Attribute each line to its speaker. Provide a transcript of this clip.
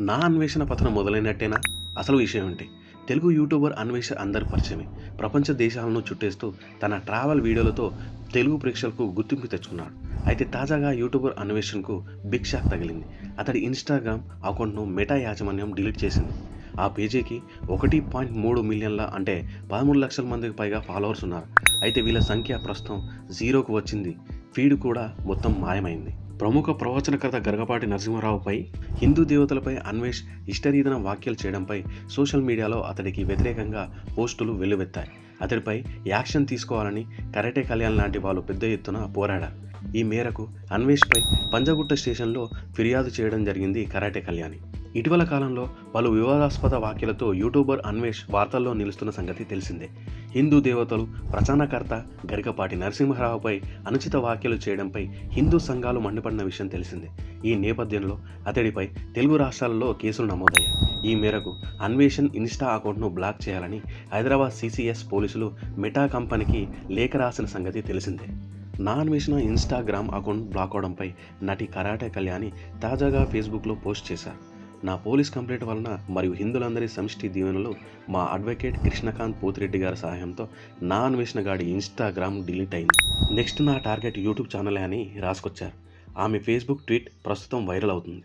Speaker 1: నా అన్వేషణ పథనం మొదలైనట్టేనా? అసలు విషయం ఏంటి? తెలుగు యూట్యూబర్ అన్వేష అందరి పరిచయమే. ప్రపంచ దేశాలను చుట్టేస్తూ తన ట్రావెల్ వీడియోలతో తెలుగు ప్రేక్షకులకు గుర్తింపు తెచ్చుకున్నాడు. అయితే తాజాగా యూట్యూబర్ అన్వేషణకు బిగ్ షాక్ తగిలింది. అతడి ఇన్స్టాగ్రామ్ అకౌంట్ను మెటా యాజమాన్యం డిలీట్ చేసింది. ఆ పేజీకి ఒకటి పాయింట్ మూడు మిలియన్ల అంటే పదమూడు లక్షల మందికి పైగా ఫాలోవర్స్ ఉన్నారు. అయితే వీళ్ళ సంఖ్య ప్రస్తుతం జీరోకు వచ్చింది. ఫీడ్ కూడా మొత్తం మాయమైంది. ప్రముఖ ప్రవచనకర్త గరగపాటి నరసింహారావుపై హిందూ దేవతలపై అన్వేష్ ఇష్టరీతన వ్యాఖ్యలు చేయడంపై సోషల్ మీడియాలో అతడికి వ్యతిరేకంగా పోస్టులు వెల్లువెత్తాయి. అతడిపై యాక్షన్ తీసుకోవాలని కరాటే కళ్యాణ్ లాంటి వాళ్ళు పెద్ద ఎత్తున పోరాడారు. ఈ మేరకు అన్వేష్పై పంజగుట్ట స్టేషన్లో ఫిర్యాదు చేయడం జరిగింది కరాటే కళ్యాణి. ఇటీవల కాలంలో పలు వివాదాస్పద వ్యాఖ్యలతో యూట్యూబర్ అన్వేష్ వార్తల్లో నిలుస్తున్న సంగతి తెలిసిందే. హిందూ దేవతలు ప్రచారకర్త గరికపాటి నరసింహరావుపై అనుచిత వ్యాఖ్యలు చేయడంపై హిందూ సంఘాలు మండిపడిన విషయం తెలిసిందే. ఈ నేపథ్యంలో అతడిపై తెలుగు రాష్ట్రాలలో కేసులు నమోదయ్యాయి. ఈ మేరకు అన్వేషణ్ ఇన్స్టా అకౌంట్ను బ్లాక్ చేయాలని హైదరాబాద్ సిసిఎస్ పోలీసులు మెటా కంపెనీకి లేఖ రాసిన సంగతి తెలిసిందే. నా అన్వేషణ ఇన్స్టాగ్రామ్ అకౌంట్ బ్లాక్ అవడంపై నటి కరాటే కళ్యాణి తాజాగా ఫేస్బుక్లో పోస్ట్ చేశారు. నా పోలీస్ కంప్లైంట్ వలన మరియు హిందువులందరి సమిష్టి దీవెనలు మా అడ్వకేట్ కృష్ణకాంత్ పోతిరెడ్డి గారి సహాయంతో నా అన్వేషణ గాడి ఇన్స్టాగ్రామ్ డిలీట్ అయింది. నెక్స్ట్ నా టార్గెట్ యూట్యూబ్ ఛానలే అని రాసుకొచ్చారు. ఆమె ఫేస్బుక్ ట్వీట్ ప్రస్తుతం వైరల్ అవుతుంది.